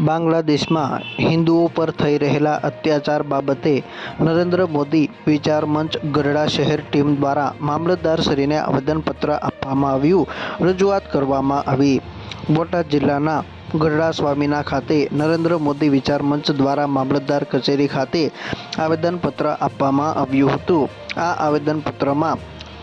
બાંગ્લાદેશમાં હિન્દુઓ પર થઈ રહેલા અત્યાચાર બાબતે નરેન્દ્ર મોદી વિચાર મંચ ગરડા શહેર ટીમ દ્વારા મામલતદારશ્રીને આવેદનપત્ર આપવામાં આવ્યું. રજૂઆત કરવામાં આવી. બોટાદ જિલ્લાના ગરડા સ્વામીના ખાતે નરેન્દ્ર મોદી વિચાર મંચ દ્વારા મામલતદાર કચેરી ખાતે આવેદનપત્ર આપવામાં આવ્યું હતું. આ આવેદનપત્રમાં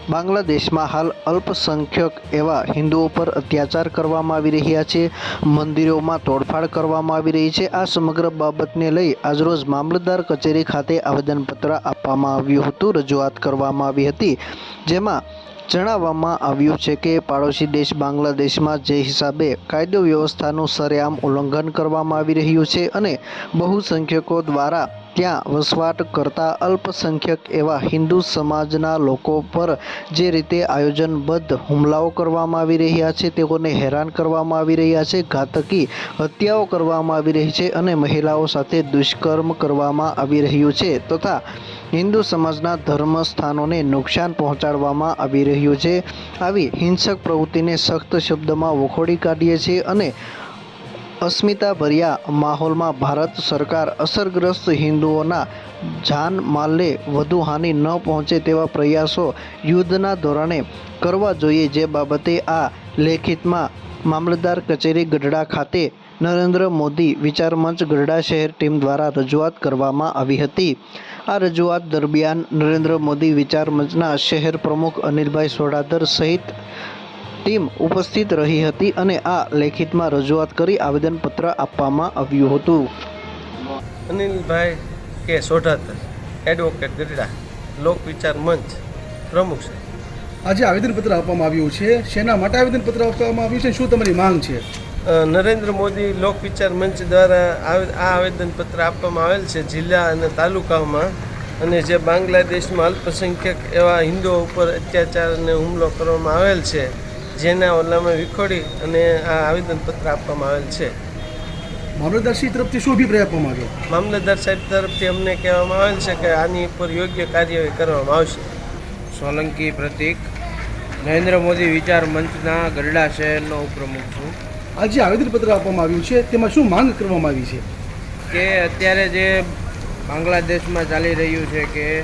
બાંગ્લાદેશમાં હાલ અલ્પસંખ્યક એવા હિન્દુઓ પર અત્યાચાર કરવામાં આવી રહ્યા છે. મંદિરોમાં તોડફાડ કરવામાં આવી રહી છે. આ સમગ્ર બાબતને લઈ આજરોજ મામલતદાર કચેરી ખાતે આવેદનપત્ર આપવામાં આવ્યું હતું. રજૂઆત કરવામાં આવી હતી, જેમાં જણાવવામાં આવ્યું છે કે પાડોશી દેશ બાંગ્લાદેશમાં જે હિસાબે કાયદો વ્યવસ્થાનું સરેઆમ ઉલ્લંઘન કરવામાં આવી રહ્યું છે અને બહુસંખ્યકો દ્વારા ત્યાં વસવાટ કરતા અલ્પસંખ્યક એવા હિન્દુ સમાજના લોકો પર જે રીતે આયોજનબદ્ધ હુમલાઓ કરવામાં આવી રહ્યા છે, તેઓને હેરાન કરવામાં આવી રહ્યા છે, ઘાતકી હત્યાઓ કરવામાં આવી રહી છે અને મહિલાઓ સાથે દુષ્કર્મ કરવામાં આવી રહ્યું છે તથા હિન્દુ સમાજના ધર્મ સ્થાનોને નુકસાન પહોંચાડવામાં આવી રહ્યું છે. આવી હિંસક પ્રવૃત્તિને સખ્ત શબ્દમાં વખોડી કાઢીએ છીએ અને અસ્મિતાભર્યા માહોલમાં ભારત સરકાર અસરગ્રસ્ત હિન્દુઓના જાન માલને વધુ હાનિ ન પહોંચે તેવા પ્રયાસો યુદ્ધના ધોરણે કરવા જોઈએ. જે બાબતે આ લેખિતમાં મામલતદાર કચેરી ગઢડા ખાતે નરેન્દ્ર મોદી વિચાર મંચ ગઢડા શહેર ટીમ દ્વારા રજૂઆત કરવામાં આવી હતી. આ રજૂઆત દરમિયાન નરેન્દ્ર મોદી વિચાર મંચના શહેર પ્રમુખ અનિલભાઈ સોડાદર સહિત ટીમ ઉપસ્થિત રહી હતી અને આ લેખિતમાં રજૂઆત કરી આવેદનપત્ર આપવામાં આવ્યું હતું. અનિલભાઈ કે સોઢાતર એડવોકેટ ગઢડા લોક વિચાર મંચ પ્રમુખ છે આજે આવેદનપત્ર આપવામાં આવ્યું છે. શેના માટે આવેદનપત્ર આપવામાં આવ્યું છે? શું તમારી માંગ છે? નરેન્દ્ર મોદી લોક વિચાર મંચ દ્વારા આ આવેદનપત્ર આપવામાં આવેલ છે જિલ્લા અને તાલુકામાં. અને જે બાંગ્લાદેશમાં અલ્પસંખ્યક એવા હિન્દુઓ ઉપર અત્યાચાર અને હુમલો કરવામાં આવેલ છે. જેના ઓલામાં વિખોડી અને આ આવેદનપત્ર આપવામાં આવેલ છે. મામલતદારશ્રી તરફથી શું અભિપ્રાય આપવામાં આવ્યો? મામલતદાર સાહેબ તરફથી અમને કહેવામાં આવેલ છે કે આની ઉપર યોગ્ય કાર્યવાહી કરવામાં આવશે. સોલંકી પ્રતિક. નરેન્દ્ર મોદી વિચાર મંચના ગરડા શહેરનો ઉપપ્રમુખ છું. આજે આવેદનપત્ર આપવામાં આવ્યું છે. તેમાં શું માંગ કરવામાં આવી છે? કે અત્યારે જે બાંગ્લાદેશમાં ચાલી રહ્યું છે કે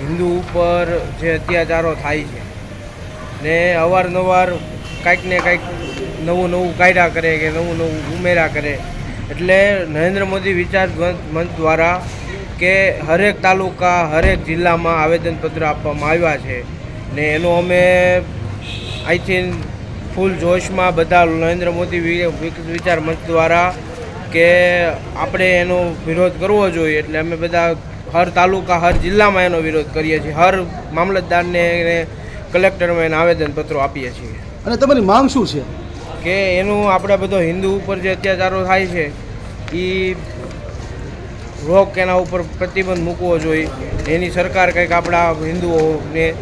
હિન્દુ ઉપર જે અત્યાચારો થાય છે ને અવારનવાર કાંઈક ને કાંઈક નવું નવું કાયદા કરે કે નવું નવું ઉમેરા કરે. એટલે નરેન્દ્ર મોદી વિચાર મંચ દ્વારા કે હરેક તાલુકા, હરેક જિલ્લામાં આવેદનપત્ર આપવામાં આવ્યા છે. ને એનો અમે આઈ થિંક ફૂલ જોશમાં બધા નરેન્દ્ર મોદી વિચાર મંચ દ્વારા કે આપણે એનો વિરોધ કરવો જોઈએ. એટલે અમે બધા હર તાલુકા, હર જિલ્લામાં એનો વિરોધ કરીએ છીએ. હર મામલતદારને કલેક્ટરમાં એના આવેદનપત્રો આપીએ છીએ. અને તમારી માંગ શું છે? કે એનું આપણે બધો હિન્દુ ઉપર જે અત્યાચારો થાય છે એ રોક એના ઉપર પ્રતિબંધ મૂકવો જોઈએ. એની સરકાર કંઈક આપણા હિન્દુઓને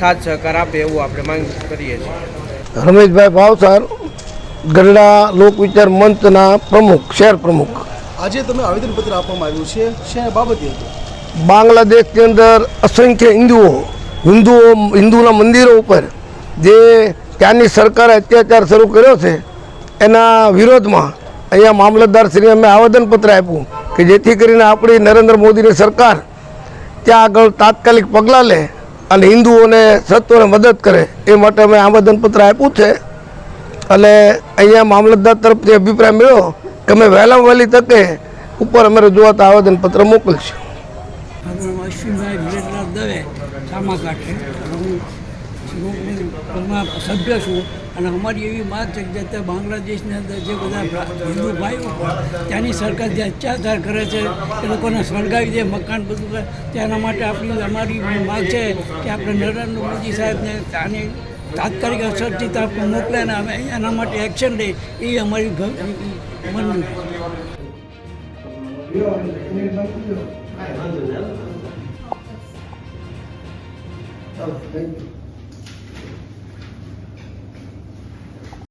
સાથ સહકાર આપે એવું આપણે માંગ કરીએ છીએ. રમેશભાઈ ભાવસાર ગરડા લોકવિચાર મંચના પ્રમુખ શહેર પ્રમુખ. આજે તમે આવેદનપત્ર આપવામાં આવ્યું છે. શેના બાબતે બાંગ્લાદેશની અંદર અસંખ્ય હિન્દુઓ હિન્દુઓ, હિન્દુના મંદિરો ઉપર જે ત્યાંની સરકારે અત્યાચાર શરૂ કર્યો છે, એના વિરોધમાં અહીંયા મામલતદારશ્રીને અમે આવેદનપત્ર આપ્યું કે જેથી કરીને આપણી નરેન્દ્ર મોદીની સરકાર ત્યાં આગળ તાત્કાલિક પગલાં લે અને હિન્દુઓને સત્વને મદદ કરે એ માટે અમે આવેદનપત્ર આપ્યું છે. અને અહીંયા મામલતદાર તરફથી અભિપ્રાય મળ્યો કે અમે વહેલામાં વહેલી તકે ઉપર અમે રજૂઆત આવેદનપત્ર મોકલશું. દવે સામાકાંઠે હું ગ્રુપમાં સભ્ય છું. અને અમારી એવી માગ છે કે અત્યારે બાંગ્લાદેશની અંદર જે બધા હિન્દુ ભાઈઓ ત્યાંની સરકાર જે અત્યાચાર કરે છે, એ લોકોને સળગાવી દે મકાન બધું તેના માટે આપણી, અમારી માગ છે કે આપણે નરેન્દ્ર મોદી સાહેબને આની તાત્કાલિક અસરથી આપણે મોકલે અને અમે એના માટે એક્શન લે એ અમારી ઘ- મનવી છે ચાલો થેન્ક યુ